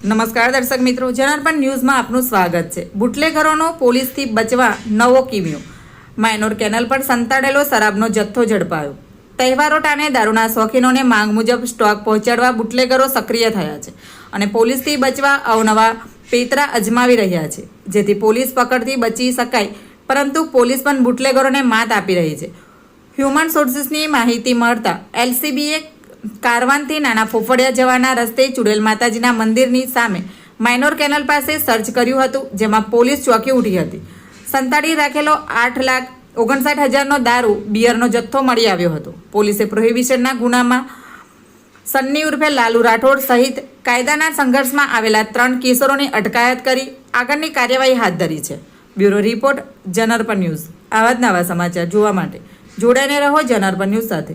નમસ્કાર દર્શક મિત્રો, જનાર્પણ ન્યૂઝમાં આપનું સ્વાગત છે. બુટલેઘરોનો પોલીસથી બચવા નવો કિમ્યો. માયનોર કેનલ પર સંતાડેલો શરાબનો જથ્થો ઝડપાયો. તહેવારો ટાણે દારૂના શોખીનોને માંગ મુજબ સ્ટોક પહોંચાડવા બુટલેગરો સક્રિય થયા છે અને પોલીસથી બચવા અવનવા પેતરા અજમાવી રહ્યા છે. જેથી પોલીસ પકડથી બચી શકાય, પરંતુ પોલીસ પણ બુટલેગરોને માત આપી રહી છે. હ્યુમન સોર્સિસની માહિતી મળતા એલસીબીએ કારવાનથી નાના ફોફડિયા જવાના રસ્તે ચુડેલ માતાજીના મંદિરની સામે માઇનોર કેનલ પાસે સર્ચ કર્યું હતું, જેમાં પોલીસ ચોકી ઉઠી હતી. સંતાડી રાખેલો આઠ લાખ ઓગણસાઠ હજારનો દારૂ, બિયરનો જથ્થો મળી આવ્યો હતો. પોલીસે પ્રોહિબિશનના ગુનામાં સન્ની ઉર્ફે લાલુ રાઠોડ સહિત કાયદાના સંઘર્ષમાં આવેલા ત્રણ કિશોરોની અટકાયત કરી આગળની કાર્યવાહી હાથ ધરી છે. બ્યુરો રિપોર્ટ જનરપન ન્યૂઝ. આવા જ નવા સમાચાર જોવા માટે જોડાઈને રહો જનરપન ન્યૂઝ સાથે.